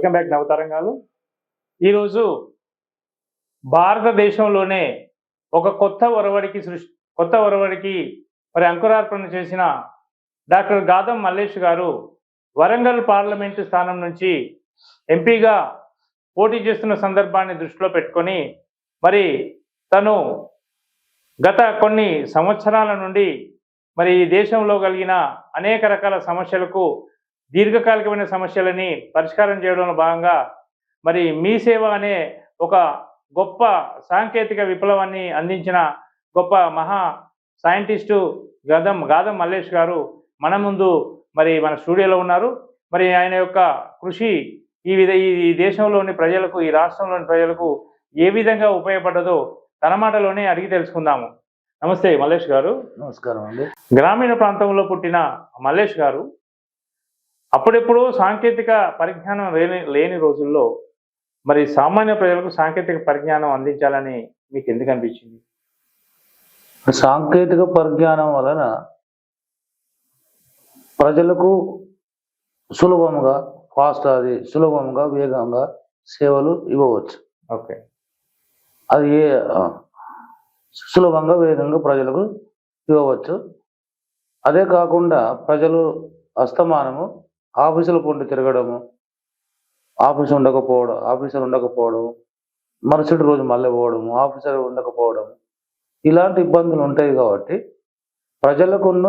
Welcome back నవతరంగాలు ఈరోజు భారతదేశంలోనే ఒక కొత్త ఒరవడికి సృష్టి కొత్త ఒరవడికి మరి అంకురార్పణ చేసిన డాక్టర్ గాదం మల్లేష్ గారు వరంగల్ పార్లమెంటు స్థానం నుంచి ఎంపీగా పోటీ చేస్తున్న సందర్భాన్ని దృష్టిలో పెట్టుకొని మరి తను గత కొన్ని సంవత్సరాల నుండి మరి ఈ దేశంలో కలిగిన అనేక రకాల సమస్యలకు దీర్ఘకాలికమైన సమస్యలని పరిష్కారం చేయడంలో భాగంగా మరి మీ సేవ అనే ఒక గొప్ప సాంకేతిక విప్లవాన్ని అందించిన గొప్ప మహా సైంటిస్టు గదం గాదం మల్లేష్ గారు మన ముందు మరి మన స్టూడియోలో ఉన్నారు. మరి ఆయన యొక్క కృషి ఈ విధ ఈ దేశంలోని ప్రజలకు ఈ రాష్ట్రంలోని ప్రజలకు ఏ విధంగా ఉపయోగపడ్డదో తన మాటలోనే అడిగి తెలుసుకుందాము. నమస్తే మల్లేష్ గారు. నమస్కారం అండి. గ్రామీణ ప్రాంతంలో పుట్టిన మల్లేష్ గారు అప్పుడెప్పుడు సాంకేతిక పరిజ్ఞానం లేని లేని రోజుల్లో మరి సామాన్య ప్రజలకు సాంకేతిక పరిజ్ఞానం అందించాలని మీకు ఎందుకు అనిపించింది? సాంకేతిక పరిజ్ఞానం వలన ప్రజలకు సులభంగా ఫాస్ట్ అది సులభంగా వేగంగా సేవలు ఇవ్వవచ్చు. ఓకే. అది ఏ సులభంగా వేగంగా ప్రజలకు ఇవ్వవచ్చు. అదే కాకుండా ప్రజలు అస్తమానము ఆఫీసుల పొండి తిరగడము. ఆఫీసు ఉండకపోవడం ఆఫీసర్ ఉండకపోవడం మరుసటి రోజు మళ్ళీ పోవడము ఆఫీసర్ ఉండకపోవడం ఇలాంటి ఇబ్బందులు ఉంటాయి కాబట్టి ప్రజలకున్న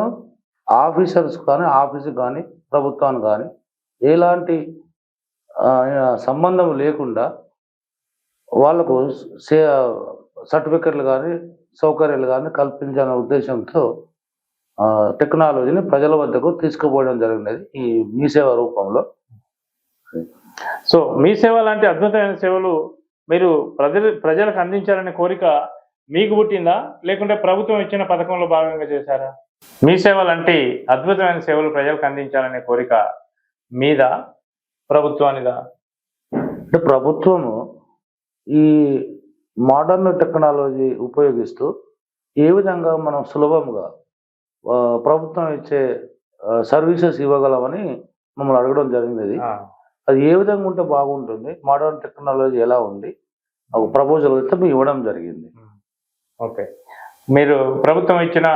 ఆఫీసర్స్ కానీ ఆఫీసు కానీ ప్రభుత్వానికి కానీ ఎలాంటి సంబంధం లేకుండా వాళ్ళకు సే సర్టిఫికెట్లు కానీ సౌకర్యాలు కానీ కల్పించాలనే ఉద్దేశంతో టెక్నాలజీని ప్రజల వద్దకు తీసుకుపోవడం జరిగినది ఈ మీ సేవ రూపంలో. సో మీ సేవ లాంటి అద్భుతమైన సేవలు మీరు ప్రజలు ప్రజలకు అందించాలనే కోరిక మీకు పుట్టిందా? లేకుంటే ప్రభుత్వం ఇచ్చిన పథకంలో భాగంగా చేశారా? మీ సేవ లాంటి అద్భుతమైన సేవలు ప్రజలకు అందించాలనే కోరిక మీద? ప్రభుత్వానిదా? అంటే ప్రభుత్వము ఈ మోడర్న్ టెక్నాలజీ ఉపయోగిస్తూ ఏ విధంగా మనం సులభంగా ప్రభుత్వం ఇచ్చే సర్వీసెస్ ఇవ్వగలమని మమ్మల్ని అడగడం జరిగినది. ఆ, అది ఏ విధంగా ఉంటే బాగుంటుంది మోడర్న్ టెక్నాలజీ ఎలా ఉంది ఒక ప్రపోజల్ అయితే మేము ఇవ్వడం జరిగింది. ఓకే. మీరు ప్రభుత్వం ఇచ్చిన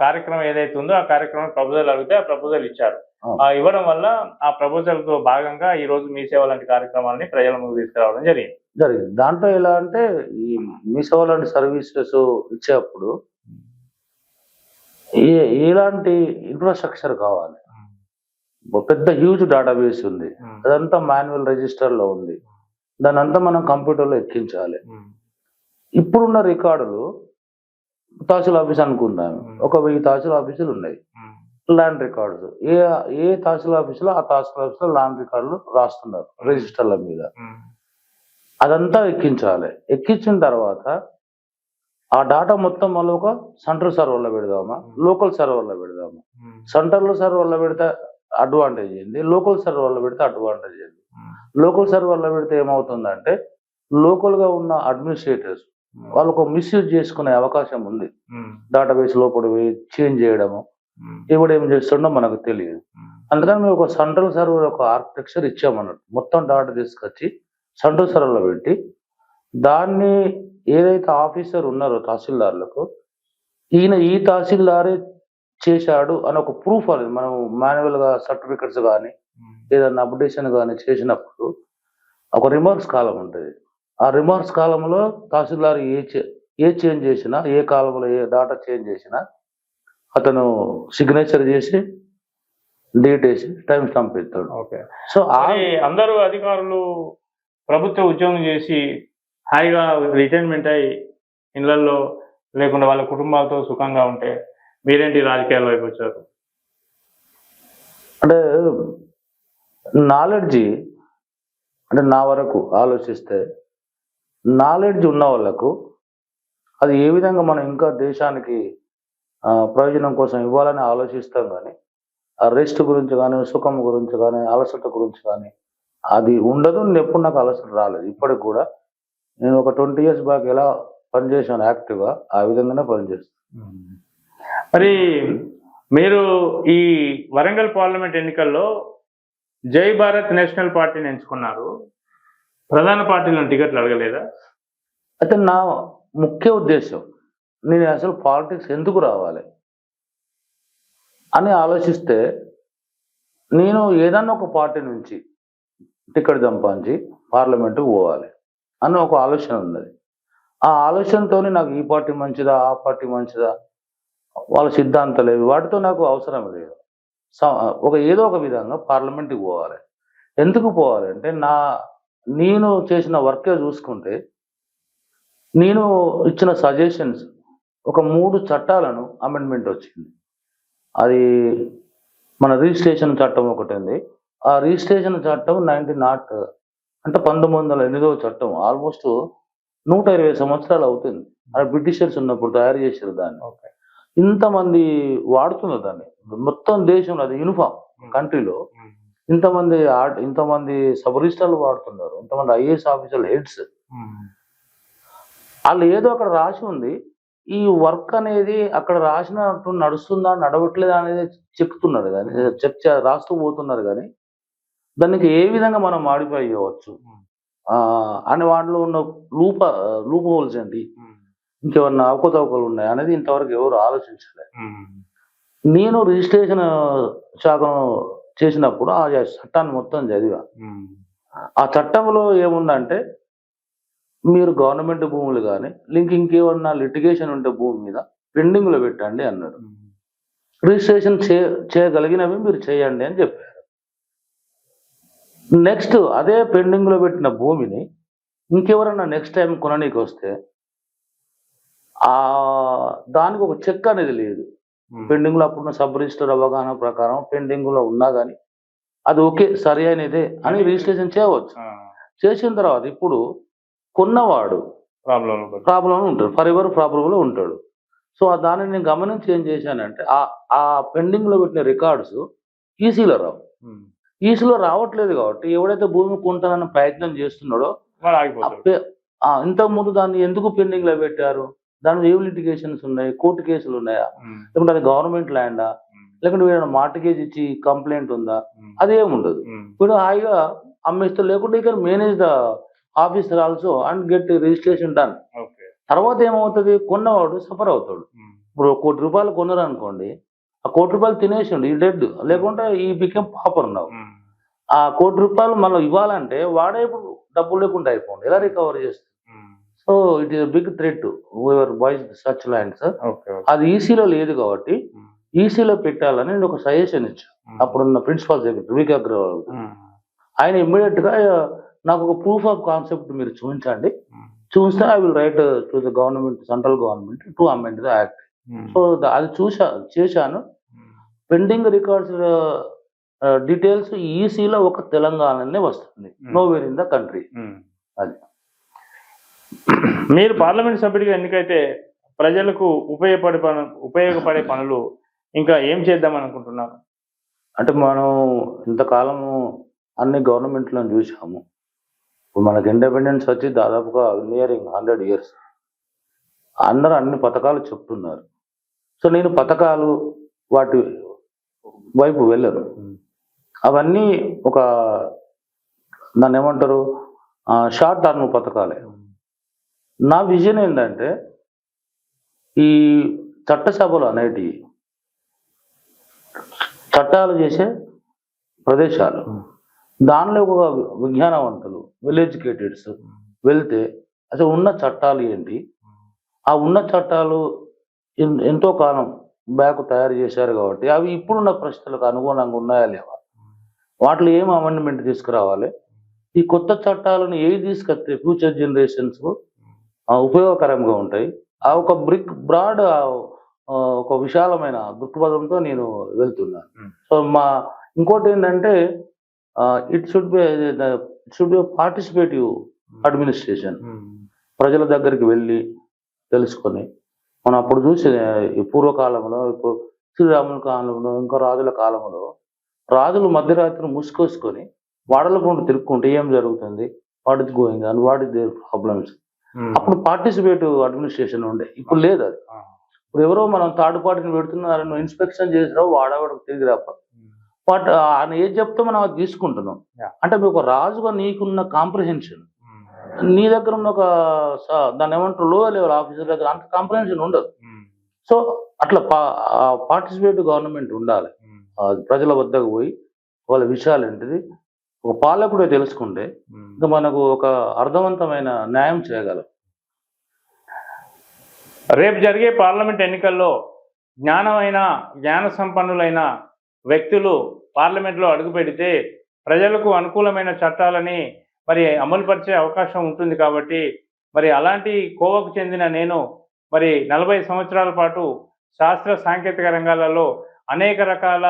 కార్యక్రమం ఏదైతే ఉందో ఆ కార్యక్రమం ప్రపోజల్ అడిగితే ఆ ప్రపోజల్ ఇచ్చారు. ఇవ్వడం వల్ల ఆ ప్రపోజల్తో భాగంగా ఈ రోజు మీ సేవ లాంటి కార్యక్రమాలని ప్రజల ముందు తీసుకురావడం జరిగింది. జరిగింది. దాంట్లో ఎలా అంటే ఈ మీ సేవ లాంటి సర్వీసెస్ ఇచ్చేటప్పుడు ఏ ఎలాంటి ఇన్ఫ్రాస్ట్రక్చర్ కావాలి? పెద్ద హ్యూజ్ డేటాబేస్ ఉంది. అదంతా మాన్యువల్ రిజిస్టర్లో ఉంది. దాని అంతా మనం కంప్యూటర్లో ఎక్కించాలి. ఇప్పుడున్న రికార్డులు తహసీల్ ఆఫీస్ అనుకుందాం. ఒక వెయ్యి తహసీల్ ఆఫీసులు ఉన్నాయి. ల్యాండ్ రికార్డ్స్ ఏ ఏ తహసీల్ ఆఫీసులో ఆ తహసీల్ ఆఫీసులో ల్యాండ్ రికార్డులు రాస్తున్నారు రిజిస్టర్ల మీద. అదంతా ఎక్కించాలి. ఎక్కించిన తర్వాత ఆ డాటా మొత్తం మళ్ళీ ఒక సెంట్రల్ సర్వర్లో పెడదామా? లోకల్ సర్వర్లో పెడదామా? సెంట్రల్ సర్వర్లో పెడితే అడ్వాంటేజ్ ఏంది? లోకల్ సర్వర్లో పెడితే అడ్వాంటేజ్ ఏంది? లోకల్ సర్వర్లో పెడితే ఏమవుతుందంటే లోకల్గా ఉన్న అడ్మినిస్ట్రేటర్స్ వాళ్ళకు మిస్యూజ్ చేసుకునే అవకాశం ఉంది. డేటాబేస్ లోపల పోయి చేంజ్ చేయడము. ఇప్పుడు ఏం చేస్తుండో మనకు తెలియదు. అందుకని మేము ఒక సెంట్రల్ సర్వర్ ఒక ఆర్కిటెక్చర్ ఇచ్చామన్నట్టు. మొత్తం డాటా తీసుకొచ్చి సెంట్రల్ సర్వర్లో పెట్టి దాన్ని ఏదైతే ఆఫీసర్ ఉన్నారో తహసీల్దార్లకు ఈయన ఈ తహసీల్దారే చేశాడు అని ఒక ప్రూఫ్ అనేది మనం మాన్యువల్గా సర్టిఫికెట్స్ కానీ ఏదైనా అప్డేషన్ కానీ చేసినప్పుడు ఒక రిమార్క్స్ కాలం ఉంటుంది. ఆ రిమార్క్స్ కాలంలో తహసీల్దార్ ఏ చే- ఏ చేంజ్ చేసినా ఏ కాలంలో ఏ డాటా చేంజ్ చేసినా అతను సిగ్నేచర్ చేసి డేట్ వేసి టైం స్టాంప్ ఇస్తాడు. ఓకే సో అందరూ అధికారులు ప్రభుత్వ ఉద్యోగం చేసి హాయిగా రిటైర్మెంట్ అయి ఇళ్ళలో లేకుండా వాళ్ళ కుటుంబాలతో సుఖంగా ఉంటే మీరేంటి రాజకీయాల వైపు వచ్చారు? అంటే నాలెడ్జి అంటే నా వరకు ఆలోచిస్తే నాలెడ్జ్ ఉన్న వాళ్ళకు అది ఏ విధంగా మనం ఇంకా దేశానికి ప్రయోజనం కోసం ఇవ్వాలని ఆలోచిస్తాం కానీ ఆ రెస్ట్ గురించి కానీ సుఖం గురించి కానీ అలసట గురించి కానీ అది ఉండదు నేను ఎప్పుడు నాకు అలసట రాలేదు. ఇప్పటికి కూడా నేను ఒక ట్వంటీ ఇయర్స్ బ్యాక్ ఎలా పనిచేసాను యాక్టివ్గా ఆ విధంగానే పనిచేస్తాను మరి మీరు ఈ వరంగల్ పార్లమెంట్ ఎన్నికల్లో జై భారత్ నేషనల్ పార్టీని ఎంచుకున్నారు. ప్రధాన పార్టీలను టికెట్లు అడగలేదా? అయితే నా ముఖ్య ఉద్దేశం నేను అసలు పాలిటిక్స్ ఎందుకు రావాలి అని ఆలోచిస్తే నేను ఏదన్నా ఒక పార్టీ నుంచి టికెట్ సంపాదించి పార్లమెంటుకు పోవాలి. అన్న ఒక ఆలోచన ఉన్నది. ఆ ఆలోచనతోనే నాకు ఈ పార్టీ మంచిదా ఆ పార్టీ మంచిదా? వాళ్ళ సిద్ధాంతాలు ఏవి? వాటితో నాకు అవసరం లేదు. స- ఒక ఏదో ఒక విధంగా పార్లమెంట్కి పోవాలి. ఎందుకు పోవాలి అంటే నా నేను చేసిన వర్కే చూసుకుంటే నేను ఇచ్చిన సజెషన్స్ ఒక మూడు చట్టాలను అమెండ్మెంట్ వచ్చింది. అది మన రిజిస్ట్రేషన్ చట్టం ఒకటి ఉంది. ఆ రిజిస్ట్రేషన్ చట్టం నైన్టీన్ నాట్ అంటే పంతొమ్మిది వందల ఎనిమిదవ చట్టం ఆల్మోస్ట్ నూట ఇరవై సంవత్సరాలు అవుతుంది. అది బ్రిటిషర్స్ ఉన్నప్పుడు తయారు చేశారు దాన్ని. ఇంతమంది వాడుతున్నారు దాన్ని. మొత్తం దేశంలో అది యూనిఫామ్ కంట్రీలో. ఇంతమంది ఆర్ట్ ఇంతమంది సబ్ రిజిస్టర్లు వాడుతున్నారు. ఇంతమంది ఐఏఎస్ ఆఫీసర్లు హెడ్స్. వాళ్ళు ఏదో అక్కడ రాసి ఉంది. ఈ వర్క్ అనేది అక్కడ రాసినట్టు నడుస్తుందా నడవట్లేదా అనేది చెప్తున్నారు కానీ చెక్ చే- రాస్తూ పోతున్నారు కానీ దానికి ఏ విధంగా మనం మాడిఫై చేయవచ్చు? ఆ, అని వాటిలో ఉన్న లూప లూప్ హోల్స్ ఏంటి? ఇంకేమన్నా అవకతవకలు ఉన్నాయి అనేది ఇంతవరకు ఎవరు ఆలోచించలేదు నేను రిజిస్ట్రేషన్ శాఖను చేసినప్పుడు ఆ చట్టాన్ని మొత్తం చదివా. ఆ చట్టంలో ఏముందంటే మీరు గవర్నమెంట్ భూములు కానీ లింక్ ఇంకేమన్నా లిటిగేషన్ ఉంటే భూమి మీద పెండింగ్లో పెట్టండి అన్నారు. రిజిస్ట్రేషన్ చేయగలిగినవి మీరు చేయండి అని చెప్పారు. నెక్స్ట్ అదే పెండింగ్లో పెట్టిన భూమిని ఇంకెవరన్నా నెక్స్ట్ టైం కొననీకి వస్తే ఆ దానికి ఒక చెక్ అనేది లేదు. పెండింగ్లో అప్పుడున్న సబ్ రిజిస్టర్ అవగాహన ప్రకారం పెండింగ్లో ఉన్నా కానీ అది ఓకే సరి అయినదే అని రిజిస్ట్రేషన్ చేయవచ్చు. చేసిన తర్వాత ఇప్పుడు కొన్నవాడు ప్రాబ్లం ప్రాబ్లం ఉంటాడు ఫర్ ఎవర్ ప్రాబ్లంలో ఉంటాడు. సో ఆ దానిని నేను గమనించి ఏం చేశానంటే ఆ ఆ పెండింగ్లో పెట్టిన రికార్డ్స్ ఈసీలో రావు. ఈసీలో రావట్లేదు కాబట్టి ఎవడైతే భూమి కొంటానన్న ప్రయత్నం చేస్తున్నాడో ఆ ఇంతకుముందు దాన్ని ఎందుకు పెండింగ్లో పెట్టారు? దాని ఏం లిటిగేషన్స్ ఉన్నాయి? కోర్టు కేసులు ఉన్నాయా? లేకుంటే అది గవర్నమెంట్ ల్యాండా? లేకుంటే వీళ్ళ మార్టిగేజ్ ఇచ్చి కంప్లైంట్ ఉందా? అదేం ఉండదు. వీడు హాయిగా అమ్మేస్తే లేకుంటే ఇక్కడ manage the officer also and get registration done తర్వాత ఏమవుతుంది? కొన్నవాడు సఫర్ అవుతాడు. ఇప్పుడు కోటి రూపాయలు కొన్నారు అనుకోండి ఆ కోటి రూపాయలు తినేసిండు ఈ డెడ్. లేకుంటే ఈ బికెమ్ పాపర్ ఉన్నావు. ఆ కోటి రూపాయలు మనం ఇవ్వాలంటే వాడే ఇప్పుడు డబ్బులు లేకుండా అయిపోండి ఎలా రికవర్ చేస్తుంది? So it is big threat your boys such lands అది ఈసీలో లేదు కాబట్టి ఈసీలో పెట్టాలని నేను ఒక సజెషన్ ఇచ్చాను అప్పుడున్న ప్రిన్సిపల్ సెక్రటరీ విక్ అగ్రవాల్ ఆయన ఇమ్మీడియట్గా నాకు ఒక ప్రూఫ్ ఆఫ్ కాన్సెప్ట్ మీరు చూపించండి. చూస్తే I will write to the government central government to amend the act so అది చూసా చేశాను. పెండింగ్ రికార్డ్స్ డీటెయిల్స్ ఈసీలో ఒక తెలంగాణనే వస్తుంది. Know where in the country అది. మీరు పార్లమెంట్ సభ్యుడిగా ఎన్నికైతే ప్రజలకు ఉపయోగపడే పను ఉపయోగపడే పనులు ఇంకా ఏం చేద్దాం అనుకుంటున్నారు? అంటే మనం ఇంతకాలము అన్ని గవర్నమెంట్లను చూసాము ఇప్పుడు మనకి ఇండిపెండెన్స్ వచ్చి దాదాపుగా నియరింగ్ హండ్రెడ్ ఇయర్స్ అందరూ అన్ని పథకాలు చెప్తున్నారు. సో నేను పథకాలు వాటి వైపు వెళ్ళను. అవన్నీ ఒక దాన్ని ఏమంటారు? షార్ట్ టర్మ్ పథకాలే. నా విజన్ ఏంటంటే ఈ చట్టసభలు అనేటివి చట్టాలు చేసే ప్రదేశాలు. దానిలో ఒక విజ్ఞానవంతులు వెల్ ఎడ్యుకేటెడ్స్ వెళ్తే అసలు ఉన్న చట్టాలు ఏంటి? ఆ ఉన్న చట్టాలు ఎంతో కాలం బ్యాక్ తయారు చేశారు కాబట్టి అవి ఇప్పుడున్న పరిస్థితులకు అనుగుణంగా ఉన్నాయా లేవా? వాటిలో ఏం అమెండ్మెంట్ తీసుకురావాలి? ఈ కొత్త చట్టాలను ఏవి తీసుకొస్తే ఫ్యూచర్ జనరేషన్స్ ఉపయోగకరంగా ఉంటాయి. ఆ ఒక బ్రిక్ బ్రాడ్ ఒక విశాలమైన దృక్పథంతో నేను వెళ్తున్నాను. సో మా ఇంకోటి ఏంటంటే it should be it should be participative administration ప్రజల దగ్గరికి వెళ్ళి తెలుసుకొని మనం అప్పుడు చూసి ఈ పూర్వకాలంలో ఇప్పుడు శ్రీరాముల కాలంలో ఇంకా రాజుల కాలంలో రాజులు మధ్యరాత్రి ముసుకొసుకొని వాడల పండు తిరుక్కుంటే ఏం జరుగుతుంది? వాట్ ఇస్ గోయింగ్ అని వాట్ ఇస్ దేర్ ప్రాబ్లమ్స్ అప్పుడు పార్టిసిపేటివ్ అడ్మినిస్ట్రేషన్ ఉండే. ఇప్పుడు లేదు అది. ఇప్పుడు ఎవరో మనం థర్డ్ పార్టీని పెడుతున్నారని ఇన్స్పెక్షన్ చేసినావు వాడవాడు తిరిగి రాప. బట్ ఆయన ఏది చెప్తే మనం అది తీసుకుంటున్నాం. అంటే మీకు రాజుగా నీకున్న కాంప్రహెన్షన్ నీ దగ్గర ఉన్న ఒక దాన్ని ఏమంటారు లో లెవెల్ ఆఫీసర్ దగ్గర అంత కాంప్రహెన్షన్ ఉండదు. సో అట్లా పార్టిసిపేట్ గవర్నమెంట్ ఉండాలి. ప్రజల వద్దకు పోయి వాళ్ళ విషయాలు ఏంటిది ఒక పాలకుడే తెలుసుకుంటే ఇంకా మనకు ఒక అర్థవంతమైన న్యాయం చేయగలం. రేపు జరిగే పార్లమెంట్ ఎన్నికల్లో జ్ఞానమైన జ్ఞాన సంపన్నులైన వ్యక్తులు పార్లమెంట్లో అడుగు పెడితే ప్రజలకు అనుకూలమైన చట్టాలని మరి అమలుపరిచే అవకాశం ఉంటుంది కాబట్టి మరి అలాంటి కోవకు చెందిన నేను మరి నలభై సంవత్సరాల పాటు శాస్త్ర సాంకేతిక రంగాలలో అనేక రకాల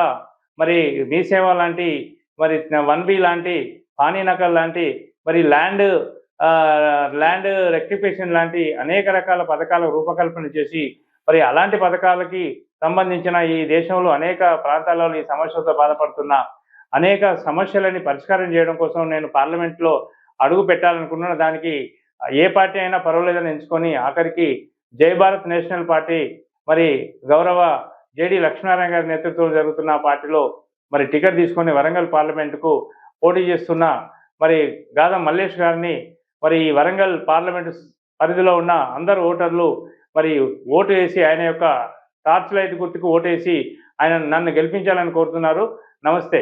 మరి మీ సేవ లాంటి మరి వన్ బి లాంటి పానీ నకల్ లాంటి మరి ల్యాండ్ ల్యాండ్ రెక్టిఫికేషన్ లాంటి అనేక రకాల పథకాల రూపకల్పన చేసి మరి అలాంటి పథకాలకి సంబంధించిన ఈ దేశంలో అనేక ప్రాంతాలలో ఈ సమస్యలతో బాధపడుతున్న అనేక సమస్యలని పరిష్కారం చేయడం కోసం నేను పార్లమెంట్లో అడుగు పెట్టాలనుకున్నాను దానికి ఏ పార్టీ అయినా పర్వాలేదని ఎంచుకొని ఆఖరికి జై భారత్ నేషనల్ పార్టీ మరి గౌరవ జేడి లక్ష్మీనారాయణ గారి నేతృత్వంలో జరుగుతున్న పార్టీలో మరి టికెట్ తీసుకొని వరంగల్ పార్లమెంటుకు పోటీ చేస్తున్న మరి గాదం మల్లేష్ గారిని మరి ఈ వరంగల్ పార్లమెంటు పరిధిలో ఉన్న అందరు ఓటర్లు మరి ఓటు వేసి ఆయన యొక్క టార్చ్ లైట్ గుర్తుకు ఓటేసి ఆయన నన్ను గెలిపించాలని కోరుతున్నారు. నమస్తే.